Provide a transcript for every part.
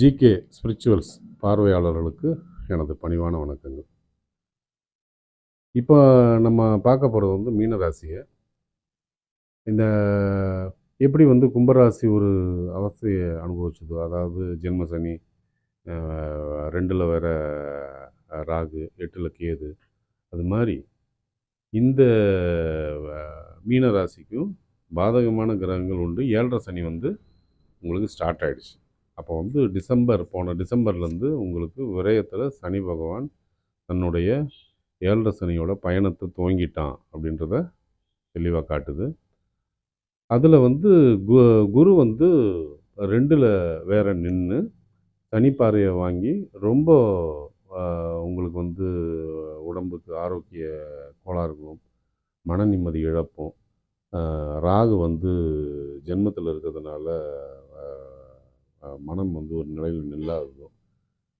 GK spirituals பார்வையாளர்களுக்கு எனது பணிவான வணக்கங்கள். இப்போ நம்ம பார்க்க போகிறது வந்து மீனராசியை. இந்த எப்படி வந்து கும்பராசி ஒரு அவஸ்தையை அனுபவிச்சதோ? அதாவது ஜென்ம சனி ரெண்டில் வேற ராகு எட்டில் கேது. அது மாதிரி இந்த மீனராசிக்கும் பாதகமான கிரகங்கள் உண்டு. ஏழரை சனி வந்து உங்களுக்கு ஸ்டார்ட் ஆகிடுச்சு அப்போ வந்து டிசம்பர் போன டிசம்பர்லேருந்து உங்களுக்கு விரயத்தில் சனி பகவான் தன்னுடைய ஏழரை சனியோட பயணத்தை துவங்கிட்டான் அப்படின்றத தெளிவாக காட்டுது. அதில் வந்து கு குரு வந்து ரெண்டில் வேற நின்று சனிப்பாறையை வாங்கி ரொம்ப உங்களுக்கு வந்து உடம்புக்கு ஆரோக்கிய கோளாறுகளும் மன நிம்மதி இழப்பும் ராகு வந்து ஜென்மத்தில் இருக்கிறதுனால மனம் வந்து ஒரு நிலையில் நில்லாததும்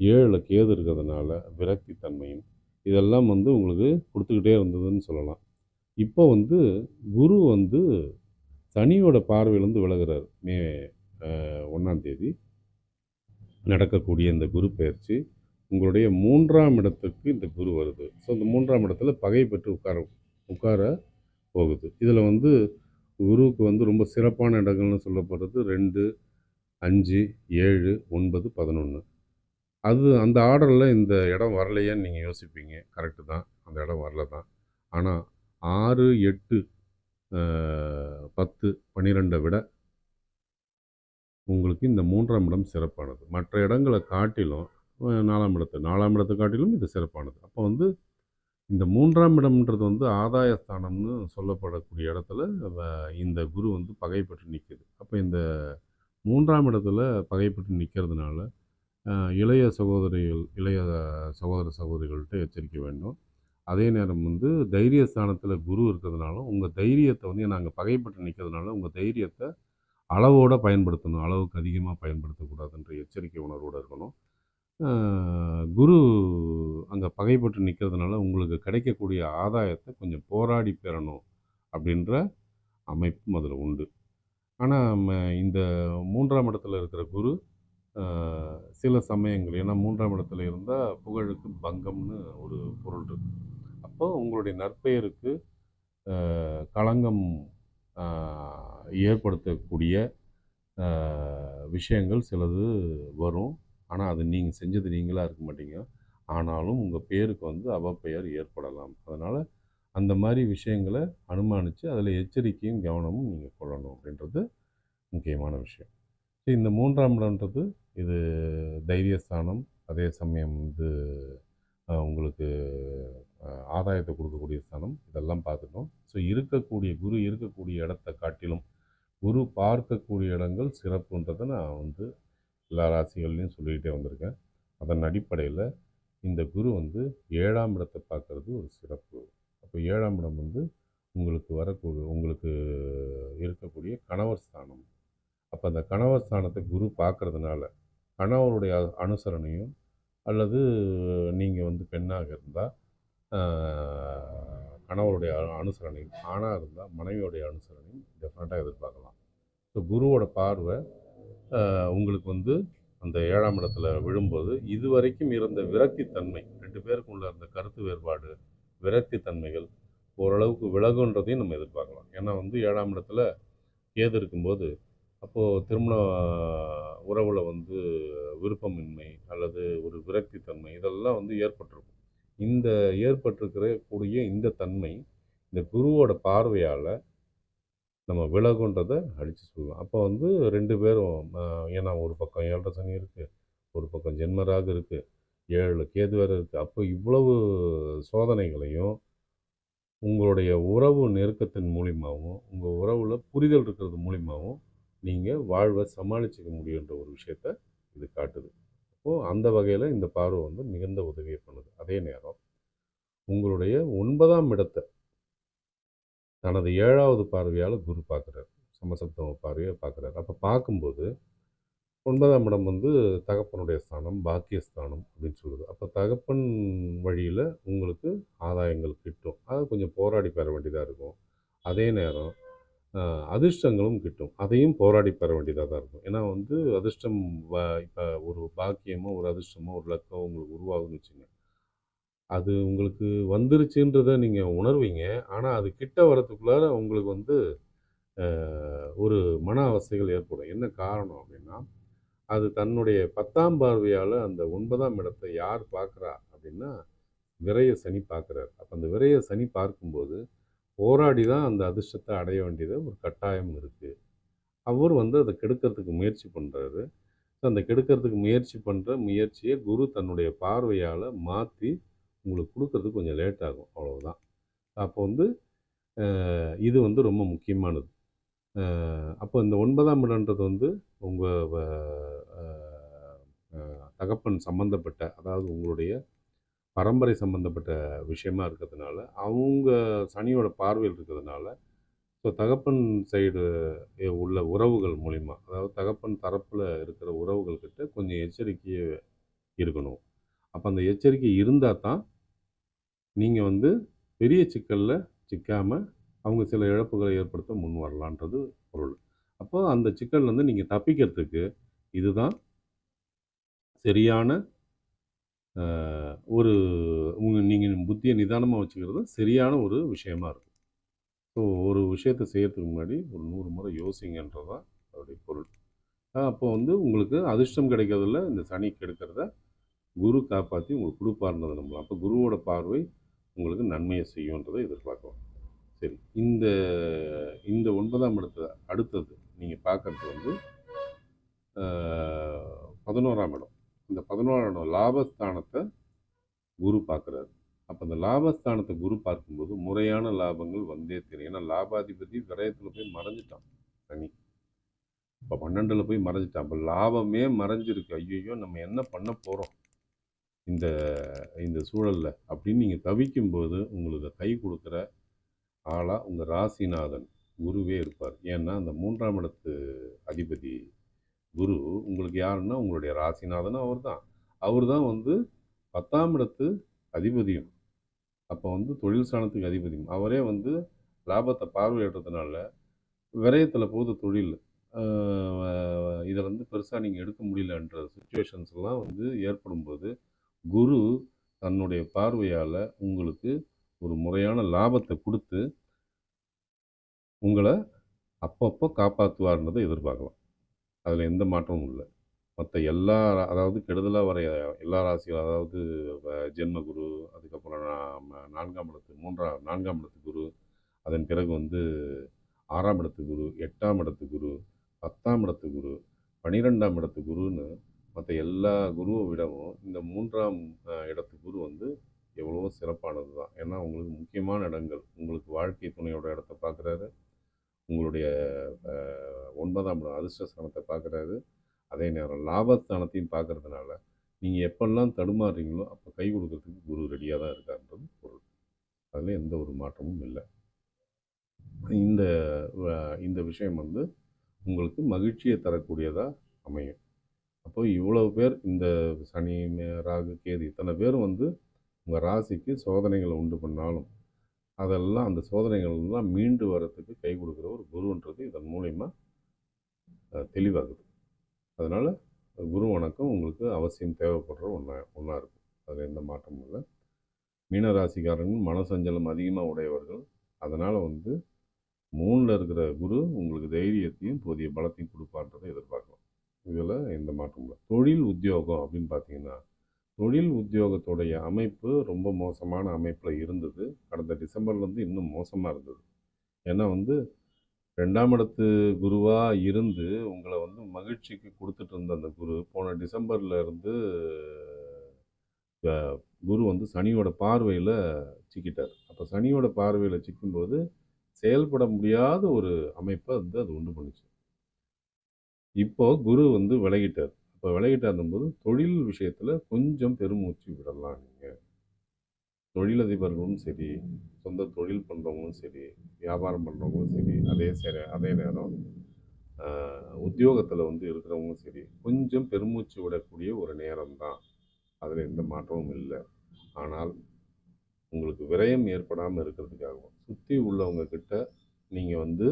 ஏழில் கேது இருக்கிறதுனால விரக்தி தன்மையும் இதெல்லாம் வந்து உங்களுக்கு கொடுத்துக்கிட்டே இருந்ததுன்னு சொல்லலாம். இப்போ வந்து குரு வந்து சனியோட பார்வையிலேருந்து விலகிறார். மே ஒன்றாம் தேதி நடக்கக்கூடிய இந்த குரு பயிற்சி உங்களுடைய மூன்றாம் இடத்துக்கு இந்த குரு வருது. ஸோ இந்த மூன்றாம் இடத்துல பகை பெற்று உட்கார உட்கார போகுது. இதில் வந்து குருவுக்கு வந்து ரொம்ப சிறப்பான இடங்கள்னு சொல்லப்படுறது ரெண்டு அஞ்சு ஏழு ஒன்பது பதினொன்று அது அந்த ஆர்டரில் இந்த இடம் வரலையான்னு நீங்கள் யோசிப்பீங்க. கரெக்டு தான். அந்த இடம் வரல தான். ஆனால் ஆறு எட்டு பத்து பன்னிரெண்டை விட உங்களுக்கு இந்த மூன்றாம் இடம் சிறப்பானது. மற்ற இடங்களை காட்டிலும் நாலாம் இடத்தை நாலாம் இடத்தை காட்டிலும் இது சிறப்பானது. அப்போ வந்து இந்த மூன்றாம் இடம்ன்றது வந்து ஆதாய ஸ்தானம்னு சொல்லப்படக்கூடிய இடத்துல இந்த குரு வந்து பகைப்பட்டு நிற்குது அப்போ இந்த மூன்றாம் இடத்துல பகைப்பட்டு நிற்கிறதுனால இளைய சகோதரிகள் இளைய சகோதர சகோதரிகள்கிட்ட எச்சரிக்கை வேண்டும். அதே நேரம் வந்து தைரிய ஸ்தானத்தில் குரு இருக்கிறதுனால உங்கள் தைரியத்தை வந்து நாங்கள் பகைப்பட்டு நிற்கிறதுனால உங்கள் தைரியத்தை அளவோடு பயன்படுத்தணும். அளவுக்கு அதிகமாக பயன்படுத்தக்கூடாதுன்ற எச்சரிக்கை உணர்வோடு இருக்கணும். குரு அங்கே பகைப்பட்டு நிற்கிறதுனால உங்களுக்கு கிடைக்கக்கூடிய ஆதாயத்தை கொஞ்சம் போராடி பெறணும் அப்படின்ற அமைப்பும் அதில் உண்டு. ஆனால் இந்த மூன்றாம் இடத்துல இருக்கிற குரு சில சமயங்கள் ஏன்னா மூன்றாம் இடத்துல இருந்தால் புகழுக்கு பங்கம்னு ஒரு பொருள் இருக்கு. அப்போ உங்களுடைய நற்பெயருக்கு களங்கம் ஏற்படுத்தக்கூடிய விஷயங்கள் சிலது வரும். ஆனால் அது நீங்கள் செஞ்சது நீங்களாக இருக்க மாட்டீங்க. ஆனாலும் உங்கள் பேருக்கு வந்து அவப்பெயர் ஏற்படலாம். அதனால் அந்த மாதிரி விஷயங்களை அனுமானித்து அதில் எச்சரிக்கையும் கவனமும் நீங்கள் கொள்ளணும் அப்படின்றது முக்கியமான விஷயம். ஸோ இந்த மூன்றாம் இடம்ன்றது இது தைரியஸ்தானம் அதே சமயம் வந்து உங்களுக்கு ஆதாயத்தை கொடுக்கக்கூடிய ஸ்தானம் இதெல்லாம் பார்த்துட்டோம் ஸோ இருக்கக்கூடிய குரு இருக்கக்கூடிய இடத்த காட்டிலும் குரு பார்க்கக்கூடிய இடங்கள் சிறப்புன்றதை நான் வந்து எல்லா ராசிகள்லையும் சொல்லிக்கிட்டே வந்திருக்கேன். அதன் அடிப்படையில் இந்த குரு வந்து ஏழாம் இடத்தை பார்க்குறது ஒரு சிறப்பு அப்போ ஏழாம் இடம் வந்து உங்களுக்கு வரக்கூடிய உங்களுக்கு இருக்கக்கூடிய கணவர் ஸ்தானம். அப்போ அந்த கணவர் ஸ்தானத்தை குரு பார்க்கறதுனால கணவருடைய அனுசரணையும் அல்லது நீங்கள் வந்து பெண்ணாக இருந்தால் கணவருடைய அனுசரணையும் ஆணாக இருந்தால் மனைவியோடைய அனுசரணையும் டெஃபினட்டாக எதிர்பார்க்கலாம். ஸோ குருவோட பார்வை உங்களுக்கு வந்து அந்த ஏழாம் இடத்துல விழும்போது இதுவரைக்கும் இருந்த விரக்தி தன்மை ரெண்டு பேருக்குள்ள இருந்த கருத்து வேறுபாடு விரக்தி தன்மைகள் ஓரளவுக்கு விலகுன்றதையும் நம்ம எதிர்பார்க்கலாம். ஏன்னா வந்து ஏழாம் இடத்துல கேது இருக்கும்போது அப்போது திருமண உறவில் வந்து விருப்பமின்மை அல்லது ஒரு விரக்தி தன்மை இதெல்லாம் வந்து ஏற்பட்டிருக்கும். இந்த ஏற்பட்டிருக்கிற கூடிய இந்த தன்மை இந்த குருவோட பார்வையால் நம்ம விலகுன்றதை அடித்து சொல்லலாம். அப்போ வந்து ரெண்டு பேரும் ஏன்னா ஒரு பக்கம் ஏழரை சனி இருக்குது ஒரு பக்கம் ஜென்மராக இருக்குது ஏழு கேது வேறு இருக்குது அப்போ இவ்வளவு சோதனைகளையும் உங்களுடைய உறவு நெருக்கத்தின் மூலியமாகவும் உங்கள் உறவில் புரிதல் இருக்கிறது மூலியமாகவும் நீங்கள் வாழ்வை சமாளிச்சுக்க முடியுன்ற ஒரு விஷயத்த இது காட்டுது. அப்போது அந்த வகையில் இந்த பார்வை வந்து மிகுந்த உதவியை பண்ணுது. அதே நேரம் உங்களுடைய ஒன்பதாம் இடத்தை தனது ஏழாவது பார்வையால் குரு பார்க்குறாரு. சமசப்தம பார்வையை பார்க்குறாரு. அப்போ பார்க்கும்போது ஒன்பதாம் இடம் வந்து தகப்பனுடைய ஸ்தானம் பாக்கியஸ்தானம் அப்படின்னு சொல்லுது அப்போ தகப்பன் வழியில் உங்களுக்கு ஆதாயங்கள் கிட்டும் அதை கொஞ்சம் போராடி பெற வேண்டியதாக இருக்கும் அதே நேரம் அதிர்ஷ்டங்களும் கிட்டும். அதையும் போராடி பெற வேண்டியதாக தான் இருக்கும். ஏன்னா வந்து அதிர்ஷ்டம் இப்போ ஒரு பாக்கியமோ, ஒரு அதிர்ஷ்டமோ, ஒரு லக்கோ உங்களுக்கு உருவாகுதுன்னு வச்சுங்க அது உங்களுக்கு வந்துருச்சுன்றதை நீங்கள் உணர்வீங்க. ஆனால் அது கிட்ட வரத்துக்குள்ளார உங்களுக்கு வந்து ஒரு மன அவஸ்தைகள் ஏற்படும். என்ன காரணம் அப்படின்னா அது தன்னுடைய பத்தாம் பார்வையால் அந்த ஒன்பதாம் இடத்தை யார் பார்க்குறா அப்படின்னா விரைய சனி பார்க்குறார். அப்போ அந்த விரைய சனி பார்க்கும்போது, போராடி தான் அந்த அதிர்ஷ்டத்தை அடைய வேண்டியது ஒரு கட்டாயம் இருக்குது அவர் வந்து அதை கெடுக்கிறதுக்கு முயற்சி பண்ணுறாரு அந்த கெடுக்கிறதுக்கு முயற்சி பண்ணுற முயற்சியை குரு தன்னுடைய பார்வையால் மாற்றி உங்களுக்கு கொடுக்கறதுக்கு கொஞ்சம் லேட் ஆகும். அவ்வளோதான் அப்போ வந்து இது வந்து ரொம்ப முக்கியமானது. அப்போ இந்த ஒன்பதாம் இடன்றது வந்து உங்கள் வ தகப்பன் சம்மந்தப்பட்ட, அதாவது உங்களுடைய பரம்பரை சம்மந்தப்பட்ட விஷயமா இருக்கிறதுனால, அவங்க சனியோட பார்வையில் இருக்கிறதுனால, ஸோ தகப்பன் சைடு உள்ள உறவுகள் மூலிமா அதாவது தகப்பன் தரப்பில் இருக்கிற உறவுகள் கிட்ட கொஞ்சம் எச்சரிக்கையே இருக்கணும். அப்போ அந்த எச்சரிக்கை இருந்தால் தான், நீங்கள் வந்து பெரிய சிக்கலில் சிக்காமல் அவங்க சில இழப்புகளை ஏற்படுத்த முன் வரலான்றது பொருள். அப்போ அந்த சிக்கல்லேருந்து நீங்கள் தப்பிக்கிறதுக்கு, இதுதான் சரியான ஒரு உங்கள் நீங்கள் புத்தியை நிதானமாக வச்சுக்கிறது சரியான ஒரு விஷயமா இருக்கும். ஸோ ஒரு விஷயத்த செய்யறதுக்கு முன்னாடி ஒரு நூறு முறை யோசிங்கன்றது தான் அதோடைய பொருள். அப்போ வந்து உங்களுக்கு அதிர்ஷ்டம் கிடைக்கிறதுல இந்த சனி கெடுக்கிறத குரு காப்பாற்றி உங்களுக்கு குடுப்பார்ன்றத நம்பலாம். அப்போ குருவோட பார்வை உங்களுக்கு நன்மையை செய்யுன்றதை எதிர்பார்க்கலாம். சரி. இந்த இந்த ஒன்பதாம் இடத்துல அடுத்தது நீங்கள் பார்க்குறது வந்து பதினோராம் இடம். இந்த 11ஆம் இடம் லாபஸ்தானத்தை குரு பார்க்குறாரு. அப்போ அந்த லாபஸ்தானத்தை குரு பார்க்கும்போது, முறையான லாபங்கள் வந்தே தெரியும் ஏன்னா லாபாதிபதி விரயத்தில் போய் மறைஞ்சிட்டான் சனி. இப்போ பன்னெண்டில் போய் மறைஞ்சிட்டான் அப்போ லாபமே மறைஞ்சிருக்கு. ஐயோ நம்ம என்ன பண்ண போகிறோம் இந்த இந்த சூழலில் அப்படின்னு நீங்கள் தவிக்கும்போது, உங்களுக்கு கை கொடுக்குற ஆளாக உங்கள் ராசிநாதன் குருவே இருப்பார். ஏன்னா, அந்த மூன்றாம் இடத்து அதிபதி குரு உங்களுக்கு யாருன்னா, உங்களுடைய ராசிநாதனும் அவர்தான். அவர் தான் வந்து 10ஆம் இடத்து அதிபதியும். அப்போ வந்து தொழில் ஸ்தானத்துக்கு அதிபதியும். அவரே வந்து லாபத்தை பார்வையிடுறதுனால, விரயத்தில் போது தொழில். இதில் வந்து பெருசாக நீங்கள் எடுக்க முடியலன்ற சுச்சுவேஷன்ஸ்லாம் வந்து ஏற்படும்போது, குரு தன்னுடைய பார்வையால் உங்களுக்கு ஒரு முறையான லாபத்தை கொடுத்து உங்களை அப்பப்போ காப்பாற்றுவார்ன்றதை எதிர்பார்க்கலாம். அதில் எந்த மாற்றமும் இல்லை மற்ற எல்லா அதாவது கெடுதலாக வர எல்லா ராசிகள் அதாவது ஜென்ம குரு, அதுக்கப்புறம் நான்காம் இடத்து 3ஆம் 4ஆம் இடத்து குரு, அதன் பிறகு வந்து ஆறாம் இடத்து குரு, எட்டாம் இடத்து குரு, 10ஆம் இடத்து குரு, 12ஆம் இடத்து குருன்னு மற்ற எல்லா குருவை விடவும் இந்த மூன்றாம் இடத்து குரு வந்து எவ்வளவோ சிறப்பானது தான். ஏன்னா, உங்களுக்கு முக்கியமான இடங்கள், உங்களுக்கு வாழ்க்கை துணையோட இடத்த பார்க்குறாரு. உங்களுடைய ஒன்பதாம் இடம் அதிர்ஷ்டஸ்தானத்தை பார்க்குறாரு. அதே நேரம் லாபஸ்தானத்தையும் பார்க்கறதுனால, நீங்கள் எப்பெல்லாம் தடுமாறுறீங்களோ, அப்போ கை கொடுக்கறதுக்கு குரு ரெடியாக தான் இருக்கான்றது பொருள். அதில் எந்த ஒரு மாற்றமும் இல்லை இந்த இந்த விஷயம் வந்து உங்களுக்கு மகிழ்ச்சியை தரக்கூடியதாக அமையும். அப்போ இவ்வளோ பேர் இந்த சனி, ராகு, கேது இத்தனை பேரும் வந்து உங்கள் ராசிக்கு சோதனைகளை உண்டு பண்ணாலும், அதெல்லாம் அந்த சோதனைகள்லாம் மீண்டு வர்றதுக்கு கை கொடுக்குற ஒரு குருன்றது இதன் மூலியமா தெளிவாகுது. அதனால் குரு வணக்கம் உங்களுக்கு அவசியம் தேவைப்படுற ஒன்றா ஒன்றா இருக்கும். அதில் எந்த மாற்றமும் இல்லை மீனராசிக்காரர்கள் மனசஞ்சலம் அதிகமாக உடையவர்கள். அதனால் வந்து மூணில் இருக்கிற குரு உங்களுக்கு தைரியத்தையும், போதிய பலத்தையும் கொடுப்பான்றதை எதிர்பார்க்கலாம். இதில் எந்த மாற்றமும் இல்லை தொழில், உத்தியோகம் அப்படின்னு பார்த்தீங்கன்னா, தொழில் உத்தியோகத்துடைய அமைப்பு ரொம்ப மோசமான அமைப்பில் இருந்தது. கடந்த டிசம்பர்லேருந்து இன்னும் மோசமாக இருந்தது. ஏன்னா வந்து ரெண்டாம் இடத்து குருவாக இருந்து உங்களை வந்து மகிழ்ச்சிக்கு கொடுத்துட்டு இருந்த அந்த குரு, போன டிசம்பர்ல இருந்து குரு வந்து சனியோட பார்வையில் சிக்கிட்டார். அப்போ சனியோட பார்வையில் சிக்கும்போது, செயல்பட முடியாத ஒரு அமைப்பை வந்து அது உண்டு பண்ணுச்சு. இப்போது குரு வந்து விலகிட்டார். அப்ப விலகிட்டாருன்னும்போது, தொழில் விஷயத்தில் கொஞ்சம் பெருமூச்சு விடலாம் நீங்கள் தொழிலதிபர்களும் சரி, சொந்த தொழில் பண்ணுறவங்களும் சரி, வியாபாரம் பண்ணுறவங்களும் சரி, அதே சேர அதே நேரம் உத்தியோகத்தில் வந்து இருக்கிறவங்களும் சரி, கொஞ்சம் பெருமூச்சு விடக்கூடிய ஒரு நேரம் தான். அதில் எந்த மாற்றமும் இல்லை. ஆனால், உங்களுக்கு விரயம் ஏற்படாமல் இருக்கிறதுக்காகவும், சுற்றி உள்ளவங்க கிட்ட வந்து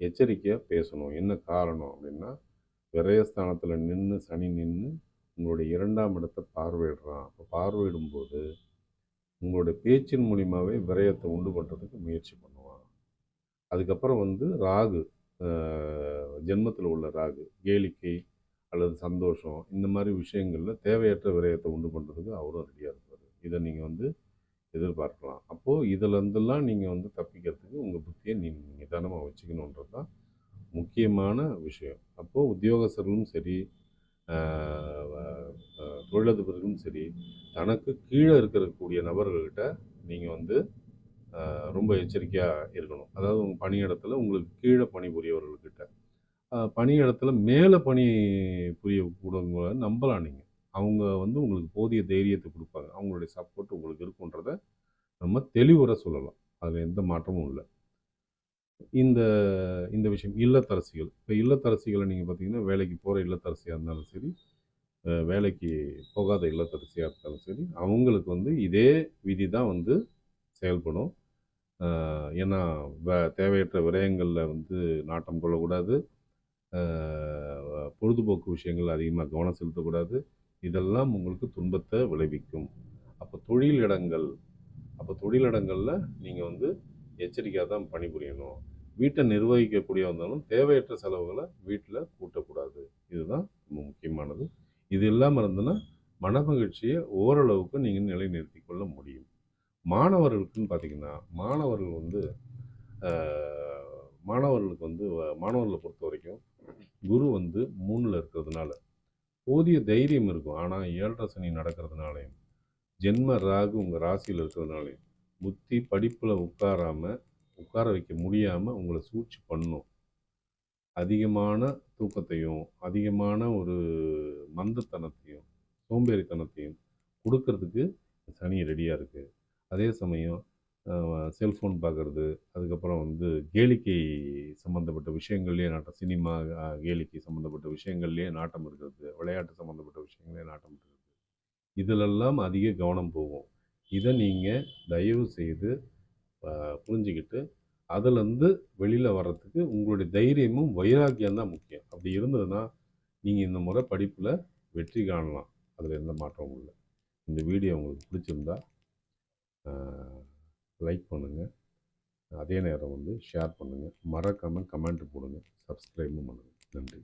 எச்சரிக்கையாக பேசணும். என்ன காரணம் அப்படின்னா விரயஸ்தானத்தில் நின்று சனி நின்று உங்களுடைய இரண்டாம் இடத்தை பார்வையிடுறான். அப்போ பார்வையிடும்போது உங்களுடைய பேச்சின் மூலியமாகவே விரயத்தை உண்டு பண்ணுறதுக்கு முயற்சி பண்ணுவான். அதுக்கப்புறம் வந்து ராகு ஜென்மத்தில் உள்ள ராகு கேளிக்கை அல்லது சந்தோஷம் இந்த மாதிரி விஷயங்களில் தேவையற்ற விரயத்தை உண்டு பண்ணுறதுக்கு அவரும் ரெடியாக இருப்பார். இதை நீங்கள் வந்து எதிர்பார்க்கலாம். அப்போது இதிலருந்தெல்லாம் நீங்கள் வந்து தப்பிக்கிறதுக்கு உங்கள் புத்தியை நீங்கள் நிதானமாக வச்சுக்கணுன்றது தான் முக்கியமான விஷயம். அப்போது உத்தியோகஸ்தர்களும் சரி தொழிலதிபர்களும் சரி தனக்கு கீழே இருக்கக்கூடிய நபர்கள்கிட்ட நீங்கள் வந்து ரொம்ப எச்சரிக்கையாக இருக்கணும். அதாவது உங்கள் பணியிடத்தில் உங்களுக்கு கீழே பணிபுரியவர்கள்கிட்ட. பணியிடத்தில் மேலே பணி புரியக்கூடவங்கள நம்பலாம் நீங்கள் அவங்க வந்து உங்களுக்கு போதிய தைரியத்தை கொடுப்பாங்க. அவங்களுடைய சப்போர்ட் உங்களுக்கு இருக்குன்றத நம்ம தெளிவுற சொல்லலாம். அதில் எந்த மாற்றமும் இல்லை. இந்த இந்த விஷயம். இல்லத்தரசிகள். இப்போ இல்லத்தரசிகளை நீங்கள் பார்த்தீங்கன்னா வேலைக்கு போகிற இல்லத்தரசியாக இருந்தாலும் சரி வேலைக்கு போகாத இல்லத்தரசியாக இருந்தாலும் சரி அவங்களுக்கு வந்து இதே விதி தான் வந்து செயல்படும். ஏன்னா வே தேவையற்ற விரயங்களில் வந்து நாட்டம் கொள்ளக்கூடாது. பொழுதுபோக்கு விஷயங்கள் அதிகமாக கவனம் செலுத்தக்கூடாது. இதெல்லாம் உங்களுக்கு துன்பத்தை விளைவிக்கும். அப்போ தொழில் இடங்கள் அப்போ தொழிலிடங்களில் நீங்கள் வந்து எச்சரிக்கையாக தான் பணிபுரியணும். வீட்டை நிர்வகிக்கக்கூடிய வந்தாலும் தேவையற்ற செலவுகளை வீட்டில் கூட்டக்கூடாது. இதுதான் ரொம்ப முக்கியமானது. இது இல்லாமல் இருந்ததுன்னா மனமகிழ்ச்சியை ஓரளவுக்கு நீங்கள் நிலைநிறுத்தி கொள்ள முடியும். மாணவர்களுக்குன்னு பார்த்தீங்கன்னா மாணவர்கள் வந்து மாணவர்களுக்கு வந்து மாணவர்களை பொறுத்த வரைக்கும் குரு வந்து மூணில் இருக்கிறதுனால போதிய தைரியம் இருக்கும். ஆனால் ஏழரை சனி நடக்கிறதுனாலையும் ஜென்ம ராகு உங்கள் ராசியில் இருக்கிறதுனாலையும் புத்தி படிப்பில் உட்காராமல் உட்கார வைக்க முடியாமல் உங்களை சூழ்ச்சி பண்ணும். அதிகமான தூக்கத்தையும் அதிகமான ஒரு மந்தத்தனத்தையும் சோம்பேறித்தனத்தையும் கொடுக்கறதுக்கு சனி ரெடியாக இருக்குது அதே சமயம் செல்ஃபோன் பார்க்குறது அதுக்கப்புறம் வந்து கேளிக்கை சம்மந்தப்பட்ட விஷயங்கள்லேயே நாட்டம் சினிமா கேளிக்கை சம்மந்தப்பட்ட விஷயங்கள்லேயே நாட்டம் இருக்கிறது விளையாட்டு சம்மந்தப்பட்ட விஷயங்களே நாட்டம் இருக்கிறது. இதிலெல்லாம் அதிக கவனம் போகும். இதை நீங்கள் தயவு செய்து புரிஞ்சுக்கிட்டு அதுலேருந்து வெளியில் வர்றதுக்கு உங்களுடைய தைரியமும் வைராக்கியம் தான் முக்கியம். அப்படி இருந்ததுன்னா நீங்கள் இந்த முறை படிப்பில் வெற்றி காணலாம். அதில் எந்த மாற்றமும் இல்லை. இந்த வீடியோ உங்களுக்கு பிடிச்சிருந்தா லைக் பண்ணுங்கள் அதே நேரம் வந்து ஷேர் பண்ணுங்கள் மறக்காமல் கமெண்ட் போடுங்க. சப்ஸ்கிரைபும் பண்ணுங்கள் நன்றி.